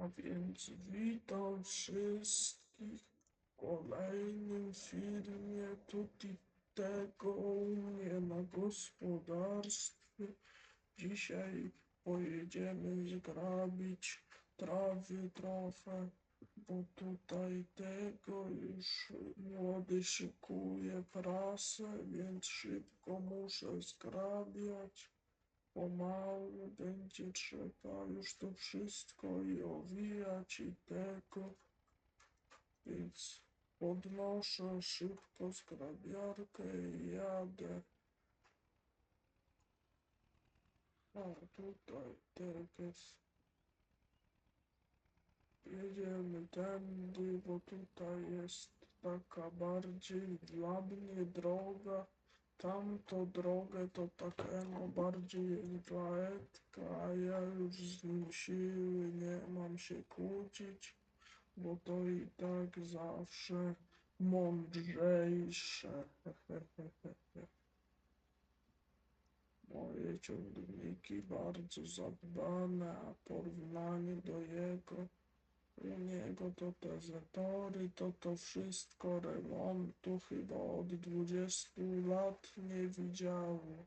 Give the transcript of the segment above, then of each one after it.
A więc witam wszystkich w kolejnym filmie tutaj tego u mnie na gospodarstwie. Dzisiaj pojedziemy zgrabić trawy trochę, bo tutaj tego już młody szykuje prasę, więc szybko muszę zgrabiać. Pomału będzie trzeba już to wszystko i owijać i tego. Więc podnoszę szybko zgrabiarkę i jadę. O, tutaj teges. Jedziemy tędy, bo tutaj jest taka bardziej dla mnie droga. Tamto drogę to takie no bardziej Edka, a ja już z nim siły nie mam się kłócić, bo to i tak zawsze mądrzejsze. Moje ciągniki bardzo zadbane, a porównanie do jego, u niego to te zetory, to to wszystko remontu chyba od 20 lat nie widziało.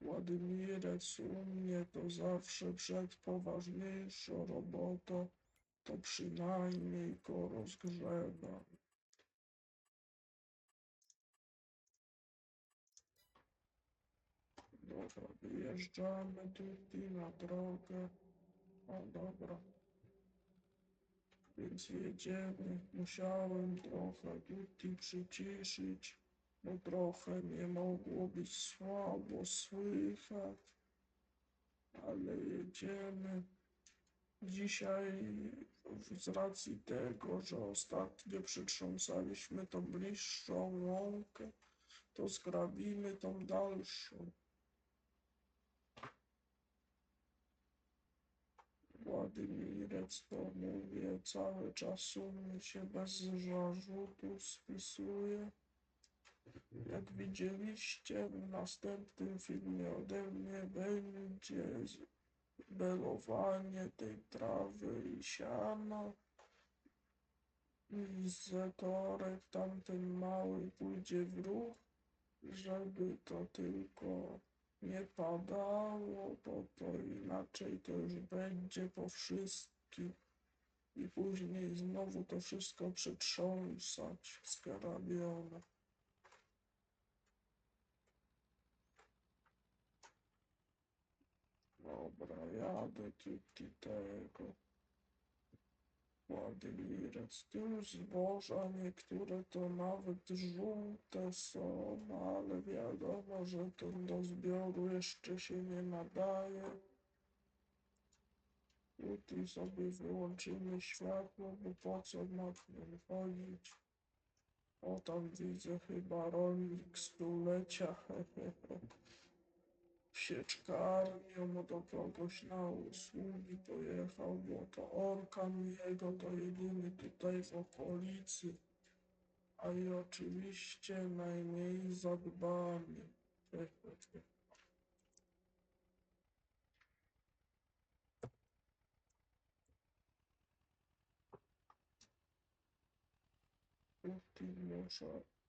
Władimirec u mnie to zawsze przed poważniejszą robotą, to przynajmniej go rozgrzewam. Wyjeżdżamy tutaj na drogę. O, dobra. Więc jedziemy. Musiałem trochę tutaj przyciszyć, bo trochę nie mogło być słabo słychać. Ale jedziemy. Dzisiaj z racji tego, że ostatnio przytrząsaliśmy tą bliższą łąkę, to zgrabimy tą dalszą. Władimirec to mówię, cały czas u mnie się bez zarzutu spisuje. Jak widzieliście w następnym filmie ode mnie będzie belowanie tej trawy i siana. I zetorek tamten mały pójdzie w ruch, żeby to tylko nie padało, bo to inaczej to już będzie po wszystkim. I później znowu to wszystko przetrząsać skarabione. Dobra, jadę tutaj Ładowirec. Tu zboża, niektóre to nawet żółte są, no ale wiadomo, że to do zbioru jeszcze się nie nadaje. Tutaj sobie wyłączymy światło, bo po co na tym chodzić? O, tam widzę chyba rolnik stulecia. sieczkarnią do kogoś na usługi pojechał, bo to orkan jego to jedyny tutaj w okolicy. A i oczywiście najmniej zadbany.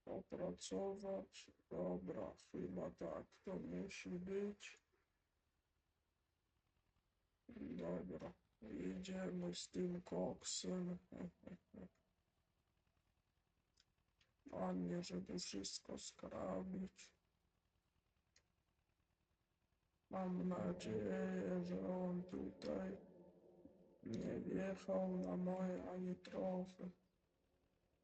Opracować. Dobra, chyba tak to musi być. Dobra, jedziemy z tym koksem. Ładnie, żeby wszystko skrabić. Mam nadzieję, że on tutaj nie wjechał na moje ani trochę.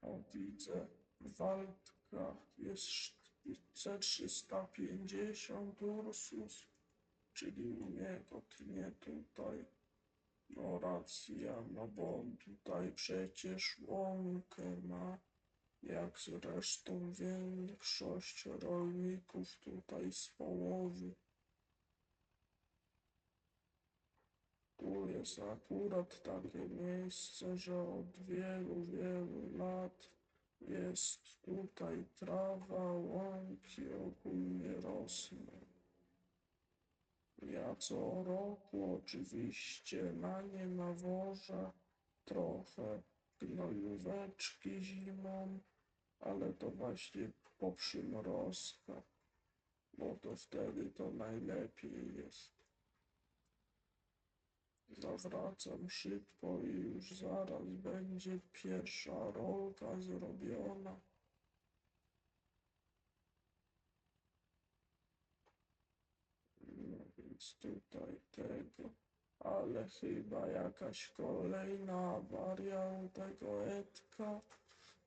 O, widzę w Waldkach jest C350 Ursus, czyli u niego nie tutaj. No racja, no bo tutaj przecież łąkę ma, jak zresztą większość rolników tutaj z połowy. Tu jest akurat takie miejsce, że od wielu, wielu lat jest tutaj trawa, łąki ogólnie rosną. Ja co roku oczywiście na nie nawożę trochę gnojóweczki zimą, ale to właśnie po przymrozkach, bo to wtedy to najlepiej jest. Zawracam szybko i już zaraz będzie pierwsza rolka zrobiona. No więc tutaj tego, ale chyba jakaś kolejna awaria u tego Edka,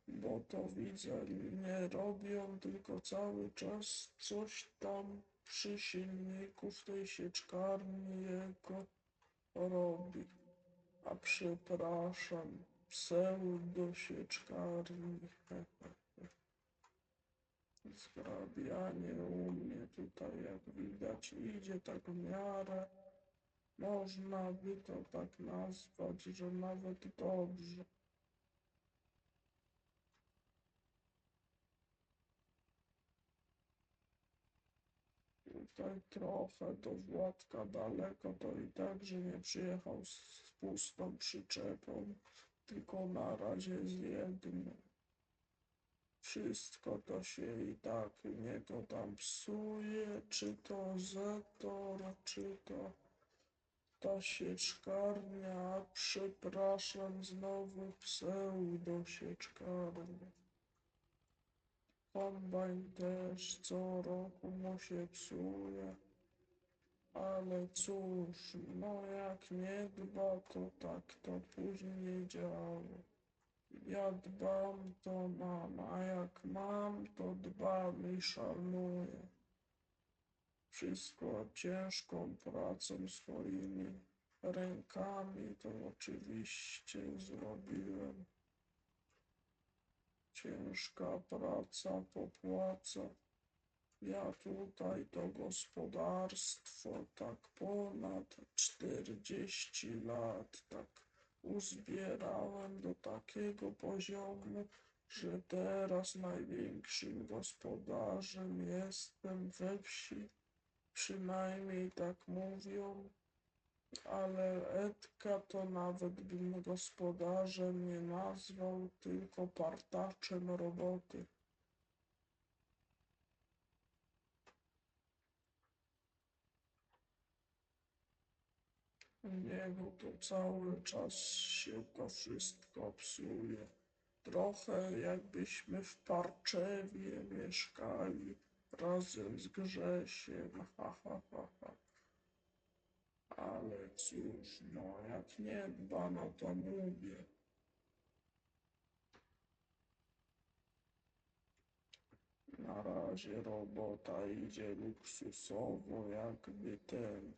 bo to widzę nie robią, tylko cały czas coś tam przy silniku w tej sieczkarni jego robi. A przepraszam, pseudo sieczkarni. Zgrabianie u mnie tutaj, jak widać, idzie tak w miarę. Można by to tak nazwać, że nawet dobrze. Tutaj trochę do Władka daleko, to i tak, że nie przyjechał z pustą przyczepą, tylko na razie z jedną. Wszystko to się i tak u niego tam psuje, czy to Zetor, czy to ta sieczkarnia, przepraszam, znowu pseudo sieczkarnia. Kombajn też co roku mu się psuje, ale cóż, no jak nie dba, to tak to później działo. Ja dbam, to mam, a jak mam, to dbam i szanuję. Wszystko ciężką pracą swoimi rękami to oczywiście zrobiłem. Ciężka praca popłaca. Ja tutaj to gospodarstwo tak ponad 40 lat tak uzbierałem do takiego poziomu, że teraz największym gospodarzem jestem we wsi. Przynajmniej tak mówią, ale Edka to nawet bym gospodarzem nie nazwał, tylko partaczem roboty. Niego to cały czas się to wszystko psuje. Trochę jakbyśmy w Parczewie mieszkali razem z Grzesiem, ha, ha, ha, ha. Ale cóż, no jak nie dba, no to mówię. Na razie robota idzie luksusowo, jakby ten.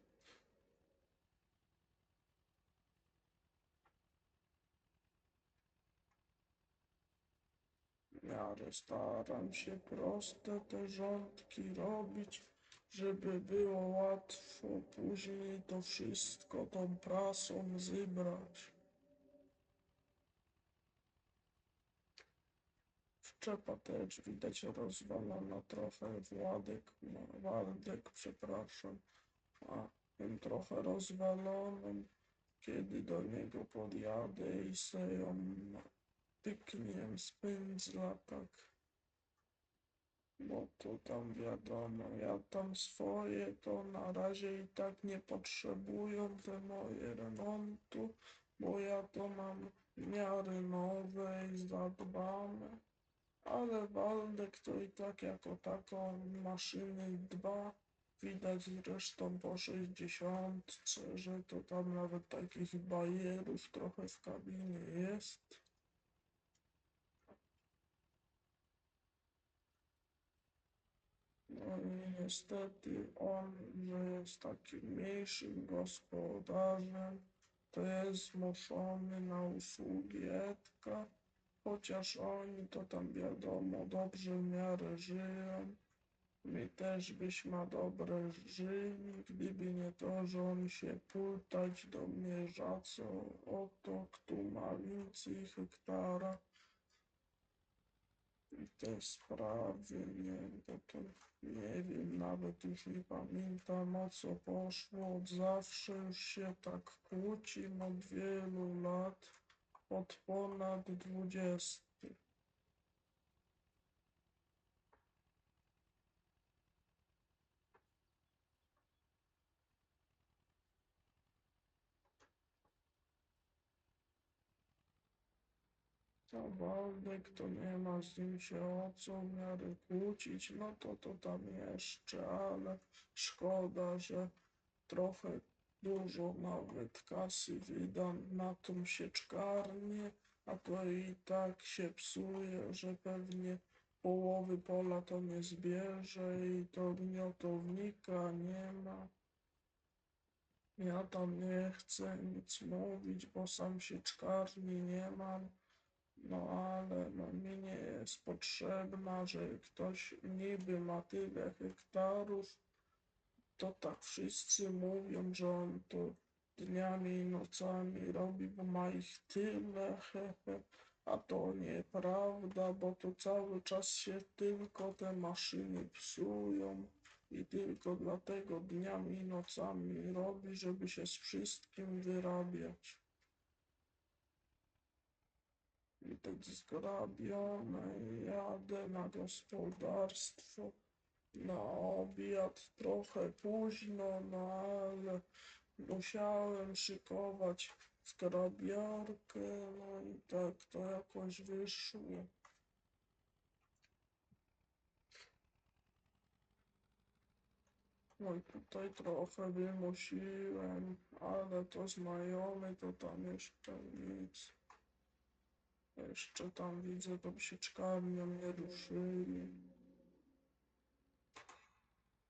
Miarę staram się proste te rządki robić, żeby było łatwo później to wszystko tą prasą zebrać. Wczepa też widać rozwalona trochę, Władek, no, Waldek, przepraszam, a ten trochę rozwaloną, kiedy do niego podjadę i se ją pykniem z pędzla, tak. Bo to tam wiadomo, ja tam swoje to na razie i tak nie potrzebują te moje remontu, bo ja to mam w miarę nowe i zadbane. Ale Waldek to i tak jako taką maszyny dba. Widać zresztą po 60, że to tam nawet takich bajerów trochę w kabinie jest. No i niestety on, jest takim mniejszym gospodarzem, to jest zmuszony na usługi Edka, chociaż oni to tam wiadomo dobrze w miarę żyją. My też byśmy dobre żyli, gdyby nie to, że on się pultać do mnie rzaco o to, kto ma więcej hektara. Te sprawy, nie, bo to nie wiem, nawet już nie pamiętam o co poszło. Od zawsze już się tak kłócim od wielu lat, od ponad dwudziestu. To Waldek to nie ma z nim się o co miarę kłócić, no to to tam jeszcze, ale szkoda, że trochę dużo nawet kasy wydam na tą sieczkarnię, a to i tak się psuje, że pewnie połowy pola to nie zbierze i to gniotownika nie ma. Ja tam nie chcę nic mówić, bo sam sieczkarni nie mam. No ale no, mi nie jest potrzebna, że ktoś niby ma tyle hektarów, to tak wszyscy mówią, że on to dniami i nocami robi, bo ma ich tyle, hehe. A to nieprawda, bo to cały czas się tylko te maszyny psują i tylko dlatego dniami i nocami robi, żeby się z wszystkim wyrabiać. I tak zgrabione jadę na gospodarstwo. Na obiad trochę późno, no ale musiałem szykować zgrabiarkę, no i tak to jakoś wyszło. No i tutaj trochę wymusiłem, ale to znajomy to tam jeszcze nic. Jeszcze tam widzę, to sieczkarnią nie ruszyli.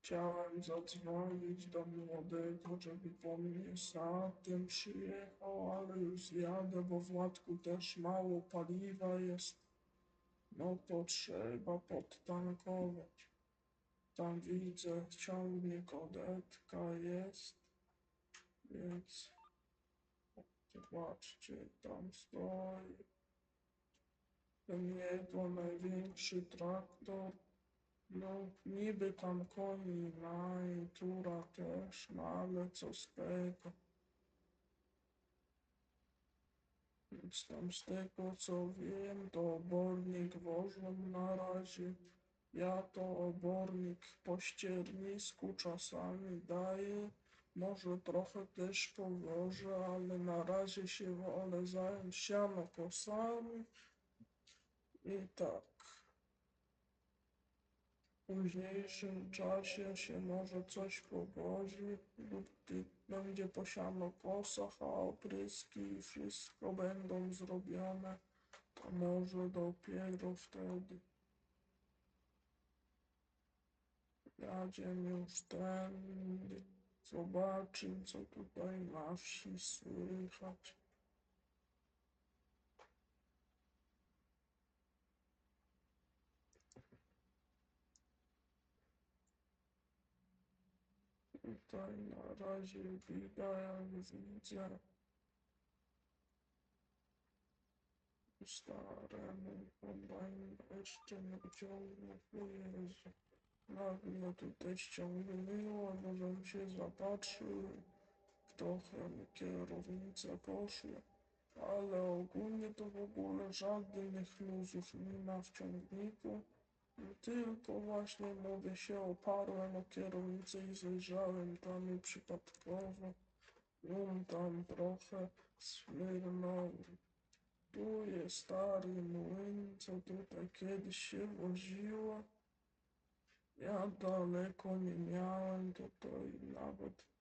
Chciałem zadzwonić do młodego, żeby po mnie satem przyjechał, ale już jadę, bo w Ładku też mało paliwa jest. No to trzeba podtankować. Tam widzę, ciągnik odetka jest, więc zobaczcie, tam stoi. Ten jego największy traktor. No, niby tam koni ma i tura też, no ale co z tego. Więc tam z tego co wiem, to obornik wożą na razie. Ja to obornik po ściernisku czasami daję. Może trochę też powożę, ale na razie się wolę zająć sianokosami. I tak. W późniejszym czasie się może coś powozi lub ty- będzie posiano kosach, a opryski i wszystko będą zrobione, to może dopiero wtedy. Jadziem już tędy, zobaczymy co tutaj na wsi słychać. Tutaj na razie jak widzę. Staremu kombajn jeszcze nie ciągnie, o Jezu. Nagle tutaj ściągnęło, bo żem się zapatrzył. Trochę mi kierownica poszła. Ale ogólnie to w ogóle żadnych luzów nie ma w ciągniku. Tylko właśnie mówię się oparłem o kierownicę i zajrzałem tam i przypadkowo. Um tam trochę smyrnął. Tu jest stary młyn, co tutaj kiedyś się woziło. Ja daleko nie miałem tutaj nawet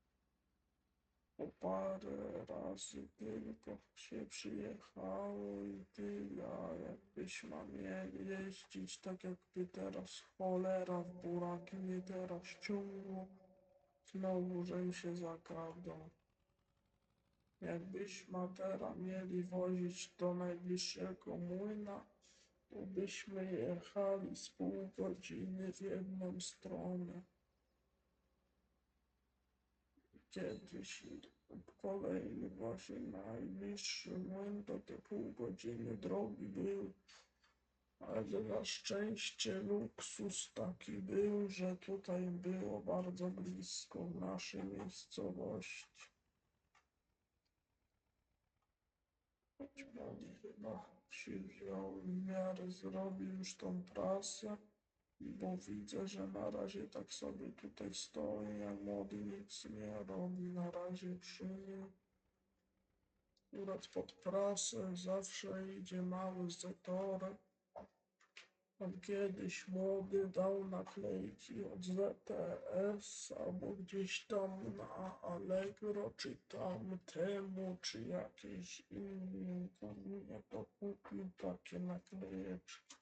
po parę razy tylko się przyjechało i tyle, a jakbyśmy mieli jeździć tak jakby teraz cholera w buraki mnie teraz ciągło, znowu żem się zagadał. Jakbyśmy teraz mieli wozić do najbliższego młyna, to byśmy jechali z pół godziny w jedną stronę. Kiedyś kolejny właśnie najbliższy młyn to te pół godziny drogi był. Ale na szczęście luksus taki był, że tutaj było bardzo blisko naszej miejscowości. Choć pan chyba się wziął w miarę zrobił już tą prasę, bo widzę, że na razie tak sobie tutaj stoi, a młody nic nie robi na razie przy nim. Akurat pod prasę zawsze idzie mały zetorek. Pan kiedyś młody dał naklejki od ZTS albo gdzieś tam na Allegro, czy tam temu, czy jakiejś innej firmie to kupił takie naklejeczki.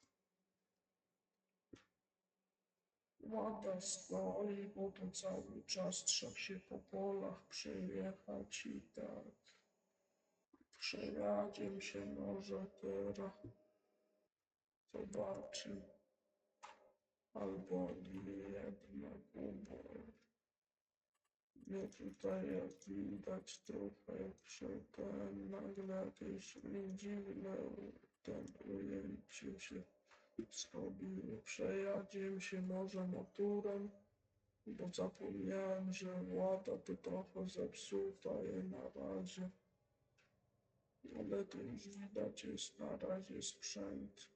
Łada stoi, bo to cały czas trzeba się po polach przejechać i tak. Przejadziem się może teraz. Zobaczy. Albo jedno, bo mnie tutaj jak widać trochę ten nagle jakieś dziwne ten ujęcie się zrobiło. Przejadziem się może motorem, bo zapomniałem, że łada to trochę zepsuta i na razie. Ale to już widać jest na razie sprzęt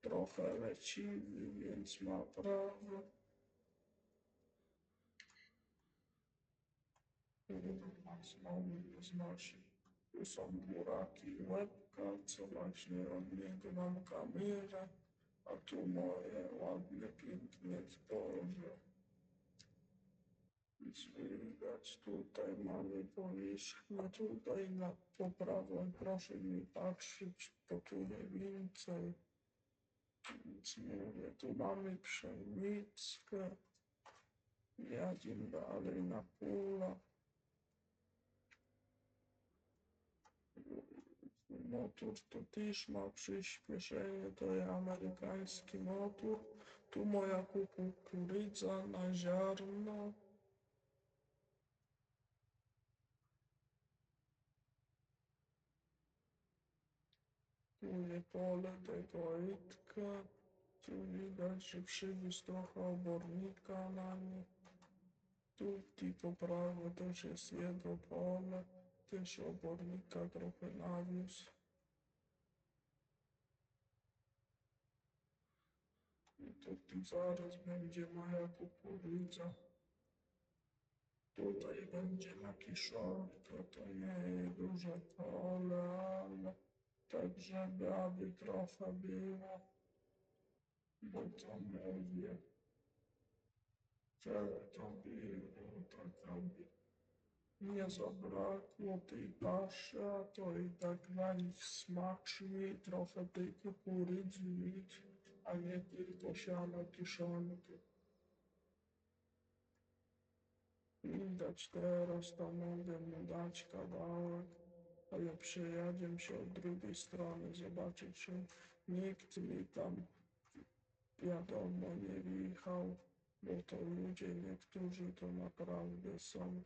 trochę leciwy, więc ma prawo. Znowu nie. Tu są buraki łebka, co właśnie od niego mam kamerę, a tu moje ładne, piękne zboże. Nic widać, tutaj mamy powierzchnię, tutaj na po prawą proszę nie patrzeć, tu nie więcej. Nic nie tu mamy pszenickę. Jadziem dalej na pula. Motor to też ma przyspieszenie, to jest amerykański motor. Tu moja kukurydza na ziarno. Jest pole tego itka. Tu widać, że przywiózł trochę obornika na nie. Tu po prawo też jest jego pole. Też obornika trochę nawiózł. To zaraz będzie moja kukurydza. Tutaj będzie na kiszonkę, to nie duże pole, ale tak żeby aby trochę było, bo to mówię, żeby to było, tak aby nie zabrakło tej paszy, a to i tak dla nich smaczniej trochę tej kukurydzy a nie tylko siano kiszonkę. Widać teraz, to mogę mu dać kawałek, ale przejadziem się od drugiej strony, zobaczyć, czy nikt mi tam, wiadomo, nie wjechał, bo to ludzie niektórzy to naprawdę są.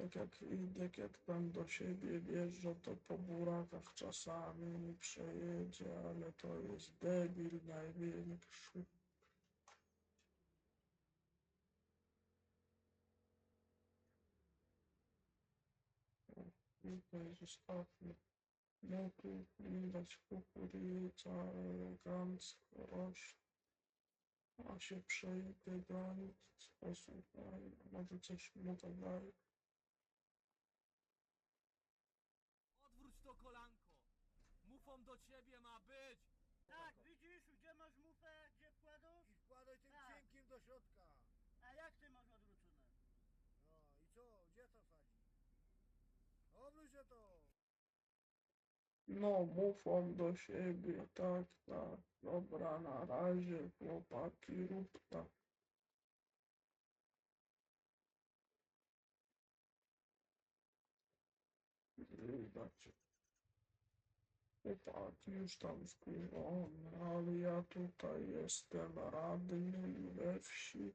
Tak jak Idek, jak pan do siebie wjeżdża, to po burakach czasami mi przejedzie, ale to jest debil największy. Tutaj zostawmy. No tu widać kukurydza elegancko rośnie. A się przejdę do nich, posłuchaj, może coś mu dodaj. Odwróć to kolanko! Mufą do ciebie ma być! Tak, widzisz, gdzie masz mufę, gdzie wkładasz? I wkładaj tym Tak. cienkim do środka. A jak ty masz odwrócone? No i co? Gdzie to wsadzi? Obróć się to. No, mufą do siebie, tak, tak. Dobra, na razie, chłopaki, rób tak. Widać. Chłopaki już tam wkurzone, ale ja tutaj jestem radnym we wsi.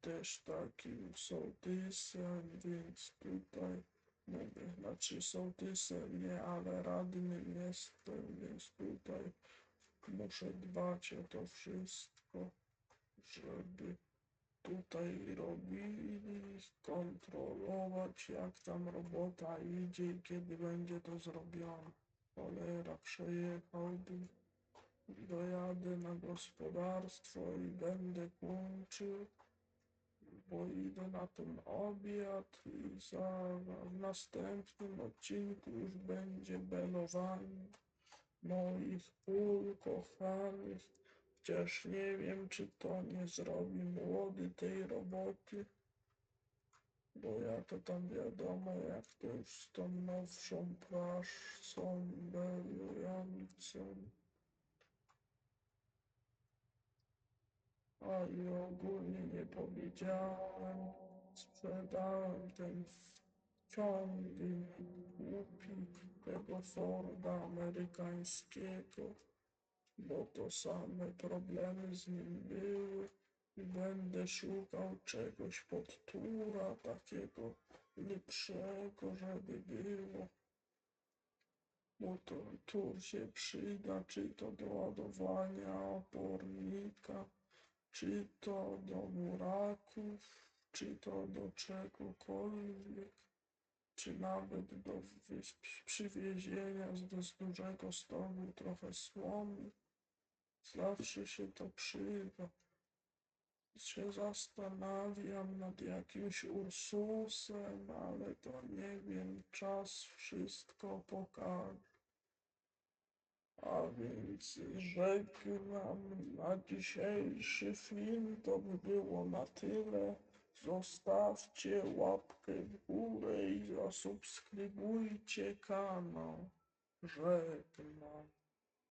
Też takim sołtysem, więc tutaj Mówię, znaczy sołtysem nie, ale radnym jestem, więc tutaj muszę dbać o to wszystko, żeby tutaj robili, kontrolować jak tam robota idzie i kiedy będzie to zrobione. Cholera, przejechałbym, dojadę na gospodarstwo i będę kończył, bo idę na ten obiad i za, w następnym odcinku już będzie belowanie moich pól kochanych. Chociaż nie wiem, czy to nie zrobi młody tej roboty, bo ja to tam wiadomo, jak to już z tą nowszą prasą belującą. A i ogólnie nie powiedziałem, sprzedałem ten ciągnik głupi tego Forda amerykańskiego, bo to same problemy z nim były będę szukał czegoś pod tura takiego lepszego, żeby było. Bo to tur się przyda, czy to do ładowania opornika, czy to do muraków, czy to do czegokolwiek, czy nawet do przywiezienia z, dużego stołu trochę słomy. Zawsze się to przyda. Się zastanawiam nad jakimś Ursusem, ale to nie wiem, czas wszystko pokaże. A więc żegnam na dzisiejszy film. To by było na tyle. Zostawcie łapkę w górę i zasubskrybujcie kanał. Żegnam.